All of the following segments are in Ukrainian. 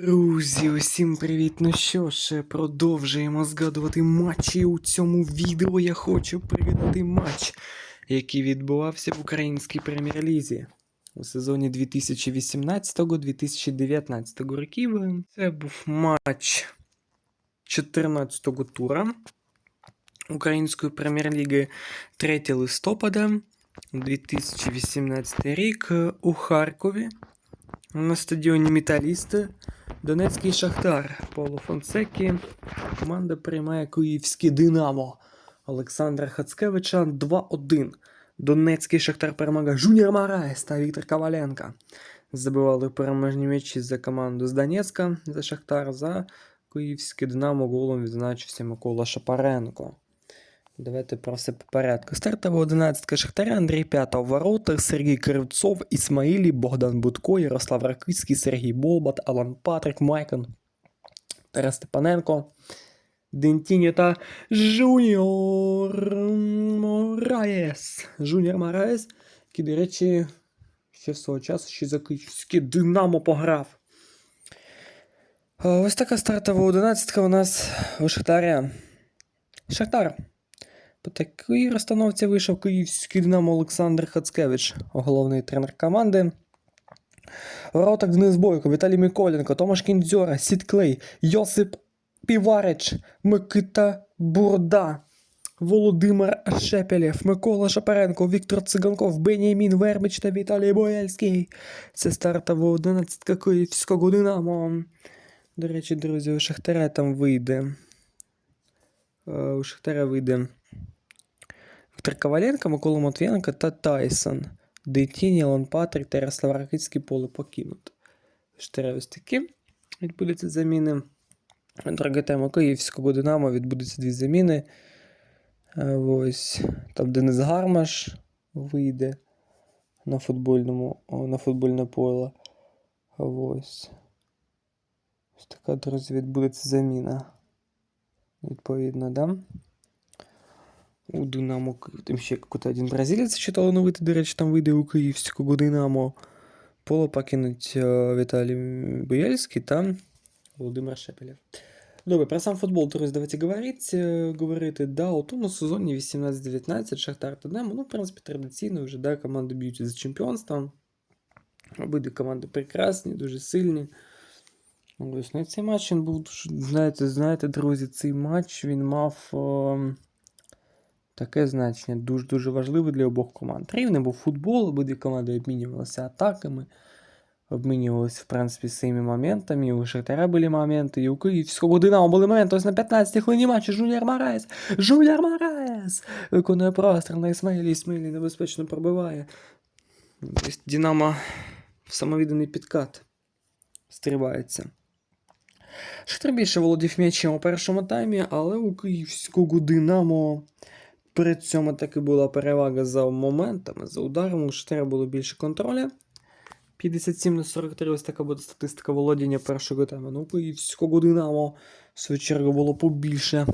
Друзі, усім привіт! Ну що ж, продовжуємо згадувати матчі. У цьому відео я хочу пригадати матч, який відбувався в українській прем'єр-лізі у сезоні 2018-2019 років. Це був матч 14-го тура Української прем'єр-ліги 3 листопада 2018 рік у Харкові на стадіоні Металісти. Донецький Шахтар Павло Фонсекі. Команда приймає київське Динамо Олександра Хацкевича 2-1. Донецький Шахтар перемагає Жуніор Мараєс та Віктор Коваленко. Забивали переможні м'ячі за команду з Донецька за Шахтар. За київське Динамо голом відзначився Микола Шапаренко. Давайте про все по порядку. Стартова 11 Шахтаря, Андрій П'ятов, ворота, Сергій Кривцов, Ісмаїлі, Богдан Будко, Ярослав Ракицький, Сергій Болбат, Алан Патрик, Майкон, Тарас Степаненко, Дентіньо та Жуніор Мораєс. Жуніор Мораєс, який, до речі, ще свого часу ще за київське Динамо пограв. Ось така стартова 11 у нас у Шахтаря. Шахтар. По такій розстановці вийшов київський динамо Олександр Хацкевич, головний тренер команди. Вороток Денис Бойко, Віталій Миколенко, Томаш Кіндзьора, Сід Клей, Йосип Піварич, Микита Бурда, Володимир Шепелєв, Микола Шапаренко, Віктор Циганков, Бенімін Вербич та Віталій Бояльський. Це стартова 11 київського динамо. До речі, друзі, у Шахтаря там вийде. Е, У Шахтаря вийде Віктор Коваленко, Микола Матвієнко та Тайсон. Дейтіні, Лан Патрик та Ярослав Ракицький поле покинуть. Шахтаря ось такі відбудуться заміни. Друга тема Київського Динамо відбудуться дві заміни. Е, Ось там Денис Гармаш вийде на футбольному, на футбольне поле. Ось. Ось така, друзі, відбудеться заміна. Відповідно, да? У Динамо. Там ще якийсь один бразилець ще талановитий, до речі, там вийде у київського Динамо. Поле покинуть е, Віталій Бояльський та Володимир Шепелєв. Добре, про сам футбол, друзі, давайте говорити. Е, говорити, да, у тому сезоні 18-19 Шахтар та Динамо, ну, в принципі, традиційно вже, да, команди б'ються за чемпіонством. Обидві команди прекрасні, дуже сильні. Ось, ну, цей матч він був, знаєте, знаєте, друзі, цей матч він мав е, таке значення дуже-дуже важливе для обох команд. Рівний був футбол, обидві команди обмінювалися атаками, обмінювалися, в принципі, своїми моментами. І у Шахтаря були моменти, і у Київського Динамо були моменти. Ось на 15 хвилині матчу Жуніор Мараєс. Жуніор Мараєс! Виконує простріл на Ісмаїлі, Ісмаїлі небезпечно пробиває. Динамо в самовідданий підкат стрибається. Шахтар більше володів м'ячем у першому таймі, але у київського Динамо при цьому таки була перевага за моментами, за ударами. У Шахтаря було більше контроля. 57 на 43 ось така буде статистика володіння першого тайму. Ну, київського Динамо, в свою чергу, було побільше.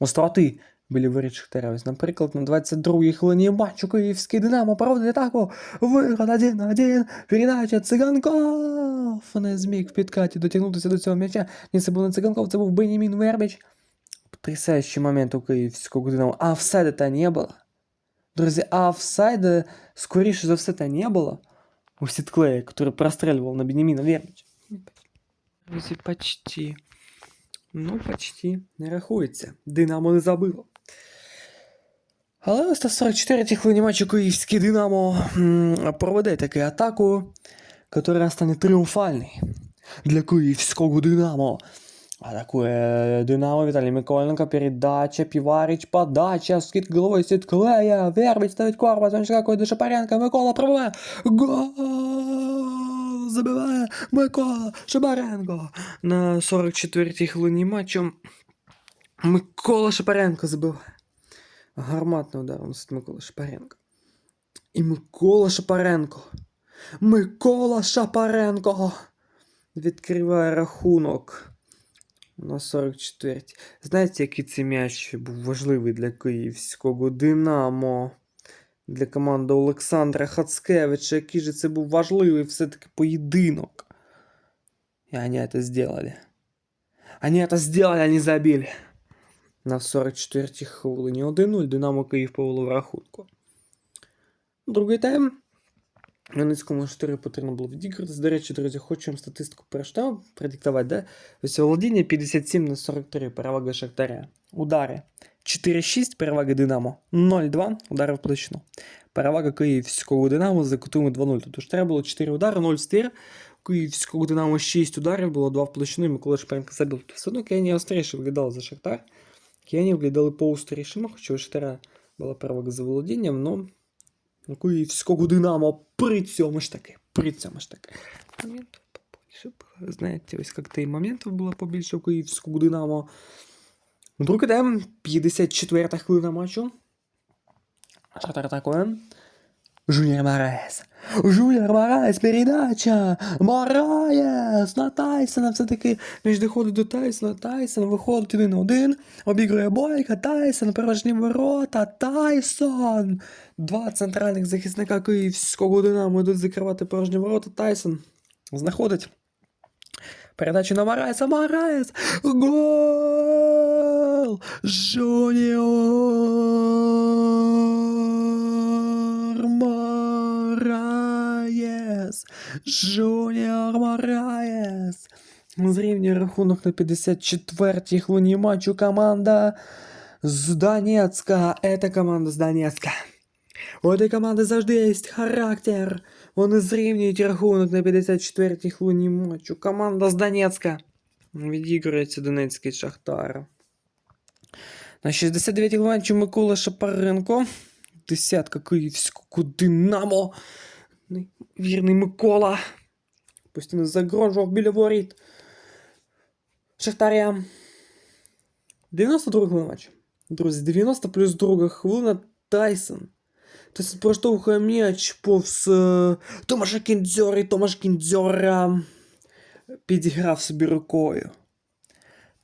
Остроти були виріч Шахтаря. Ось, наприклад, на 22-й хвилині матчу київський Динамо проводить атаку. Виход 1-1. Передача Циганков. Не зміг в підкаті дотягнутися до цього м'яча. Ні, це був не Циганков, це був Бенімін Вербич. Потрясающий момент у київського Динамо. А офсайда-то не було. Друзі, офсайда, скоріше за все, то не було. У Сітклея, который простреливал на Бенемина Вербича. Друзі, почти. Ну, почти не рахується. Динамо не забило. Але ось на 44-й хвилині матчу київський Динамо проведе таку атаку, яка стане тріумфальною для київського Динамо. Атакує Динамо Віталій Миколенко, передача, Піварич, подача, скид головою Сітклея, Вербич ставить корпус, он шикакує до Шапаренка, Микола пробиває, гол! Забиває Микола Шапаренко. На 44-й хвилині матчу Микола Шапаренко забиває. Гарматний удар носить Микола Шапаренко. І Микола Шапаренко. Микола Шапаренко відкриває рахунок на 44-й. Знаєте, який цей м'яч був важливий для київського Динамо? Для команди Олександра Хацкевича. Який же це був важливий все-таки поєдинок. И они это сделали. Они это сделали, они забили. На 44-й хвилині 1-0 Динамо Київ повело в рахунку. Другий тайм. Хмельницькому 4 потрібно було відігратись. До речі, друзі, хочу вам статистику перештав продиктувати, да? Ось володіння 57 на 43, перевага Шахтаря. Удари 4-6, перевага Динамо 0-2, удари в. Перевага Київського Динамо за кутами 2-0. Тобто ж треба було 4 удари, 0 стир. Київського Динамо 6 ударів, було 2 в і Микола Шпаренко забив. Тобто все одно Київні остріше виглядали за Шахтар. Київні виглядали поострішими, хоча у Шахтаря була перевага за володінням, но у Київського Динамо при цьому ж таки, при цьому ж таки. Моментів побільше було. Знаєте, ось як ти моментів було побільше у Київського Динамо. Друг ідем. 54-та хвилина матчу. Шахтар атакує. Жуніор Мараес. Жуніор Мараес, передача! Мараес! На Тайсона все-таки між доходить до Тайсона. Тайсон виходить один на один. Обігрує Бойка. Тайсон, порожні ворота. Тайсон! Два центральних захисника Київського Динамо йдуть закривати порожні ворота. Тайсон знаходить. Передача на Мараеса. Мараес! Гол! Жуніор Мараєс! Жуніор Мараєс! Зрівнює рахунок на 54-й хвилині матчу команда з Донецька. Это команда з Донецька. У этой команди завжди є характер. Вони зрівнюють рахунок на 54-й хвилині матчу. Команда з Донецька. Відігрується Донецький Шахтар. На 69-й матчі Микола Шапаренко. Десятка київського Динамо. Вірний Микола. Постійно загрожував біля воріт. Шахтаря. 92 хвилина матчу. Друзі, 90 плюс друга хвилина Тайсон. Тайсон проштовхує м'яч повз е, Томаша Кіндзьора і Томаш Кіндзьора підіграв собі рукою.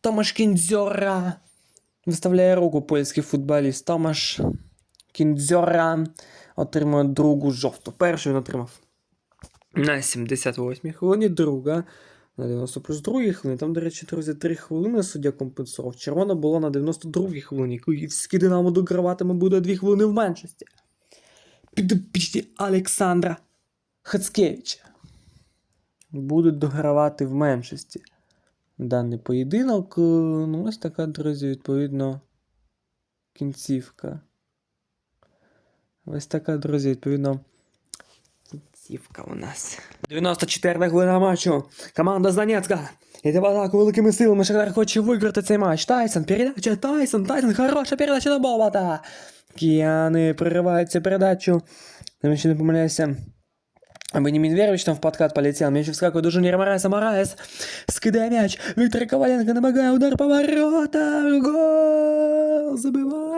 Томаш Кіндзьора виставляє руку польський футболіст. Томаш Кіндзьора отримує другу жовту. Першу він отримав на 78-й хвилині, друга на 90 плюс 2 хвилині. Там, до речі, друзі, 3 хвилини суддя компенсував. Червона була на 92-й хвилині. Київський Динамо дограватиме буде 2 хвилини в меншості. Підопічні Олександра Хацкевича будуть догравати в меншості. Даний поєдинок. Е, Ну, ось така, друзі, відповідно, кінцівка. Ось така, друзі, відповідно. Кінцівка у нас. 94 хвилина матчу. Команда з Донецька. Іде в атаку великими силами. Шахтар хоче виграти цей матч. Тайсон, передача, Тайсон, Тайсон, хороша передача на Болота. Кияни проривають цю передачу. Там ще не помиляюся. Бенімін Верович там в подкат полетел. Мяч вскакивает до Жуниора Морайса. Морайс скидає мяч. Віктор Коваленко намагає удар по воротам. Гол!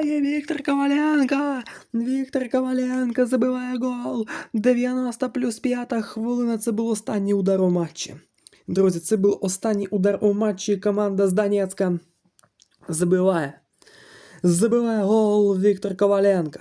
Забиває Віктор Коваленко. Віктор Коваленко забиває гол. 90 плюс 5 хвилина. Це був останній удар у матчі. Друзі, це був останній удар у матчі. Команда з Донецька забиває. Забиває гол Віктор Коваленко.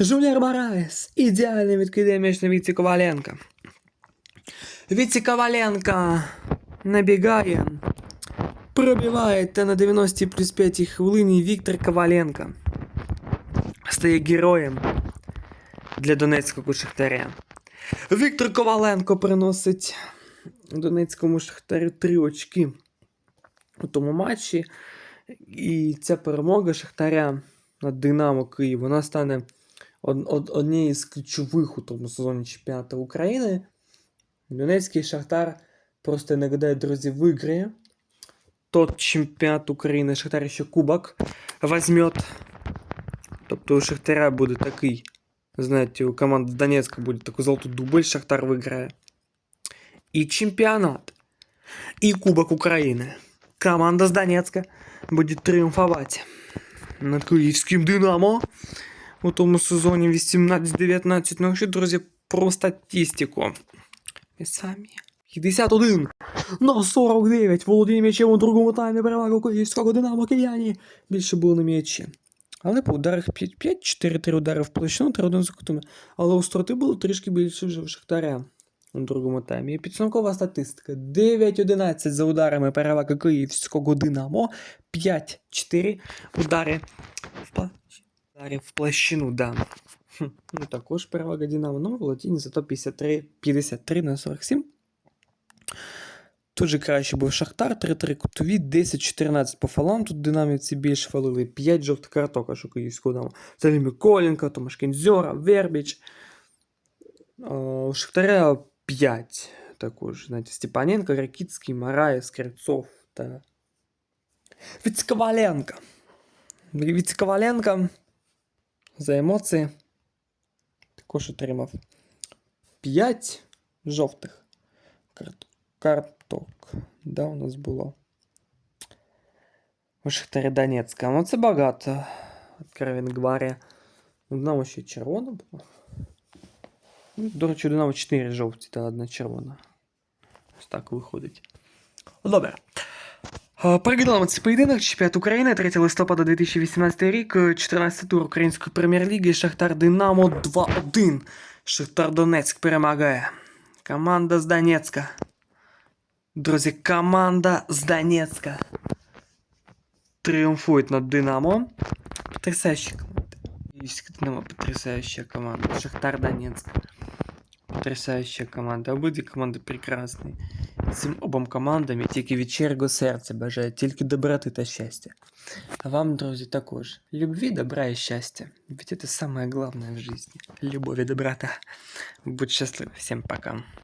Жуніор Мараєс ідеально відкидає м'яч на Віці Коваленка. Віці Коваленка набігає. Пробиває та на 90 плюс 5 хвилині Віктор Коваленко Стає героєм для Донецького Шахтаря. Віктор Коваленко приносить Донецькому Шахтарю 3 очки у тому матчі. І ця перемога Шахтаря над Динамо Київ, вона стане од, од, однією з ключових у тому сезоні чемпіонату України. Донецький Шахтар просто иногда, друзі, виграє. Тот чемпіонат України Шахтар ще кубок возьмет. Тобто у Шахтаря буде такий, знаєте, у команди Донецька буде такий золотий дубль, Шахтар виграє. І чемпіонат, і Кубок України. Команда з Донецька буде тріумфувати над Київським Динамо у тому сезоні 18-19. Ну, якщо, друзі, про статистику. І самі. 51 на 49. Володіння м'ячем у другому таймі перевага Київського Динамо Кияні. Більше було на м'ячі. Але по ударах 5-4-3 удари в площину, 3-1 за. Але у строти було трішки більше вже в Шахтаря. у другому таймі. І підсумкова статистика. 9-11 за ударами перевага київського Динамо. 5-4 удари в, пла... удари в площину, да. Хм, Ну, також перевага Динамо. Ну, Володінь зато 53, 53 на 47. Тут же краще був Шахтар, 3-3 кутові, 10-14 по фалам. Тут більше фалили. 5 жовтих карток, аж у київського Динамо. Це Миколенко, Томаш Кінзьора, Вербіч. Е, У Шахтаря 5 також. Знаєте, Степаненко, Ракіцький, Мараєв, Скрипцов та Віцковаленко. Віцковаленко за емоції також отримав 5 жовтих карт- карток. Да, у нас було. У Шахтарі Донецька. Ну це багато. Откровенно говоря. Ну, Динамо ще червона була. Ну, До речі, у Динамо 4 жовті та одна червона. Ось так виходить. Ну, Добре. Е, Переглядаємо цей поєдинок. Чемпіонат України, 3 листопада 2018 рік, е, 14 тур Української прем'єр-ліги, Шахтар Динамо 2-1. Шахтар Донецьк перемагає. Команда з Донецька. Друзі, команда з Донецька. Тріумфує над Динамо. Потрясающая команда. Киевский Динамо потрясающая команда. Шахтар Донецк. Потрясающая команда. Обидві команди прекрасні. Цим обом командам я тільки від щирого серця бажаю тільки доброти та щастя. А вам, друзі, також. Любви, добра и счастья. Ведь это самое главное в жизни. Любовь и доброта. Будь счастлив. Всем пока.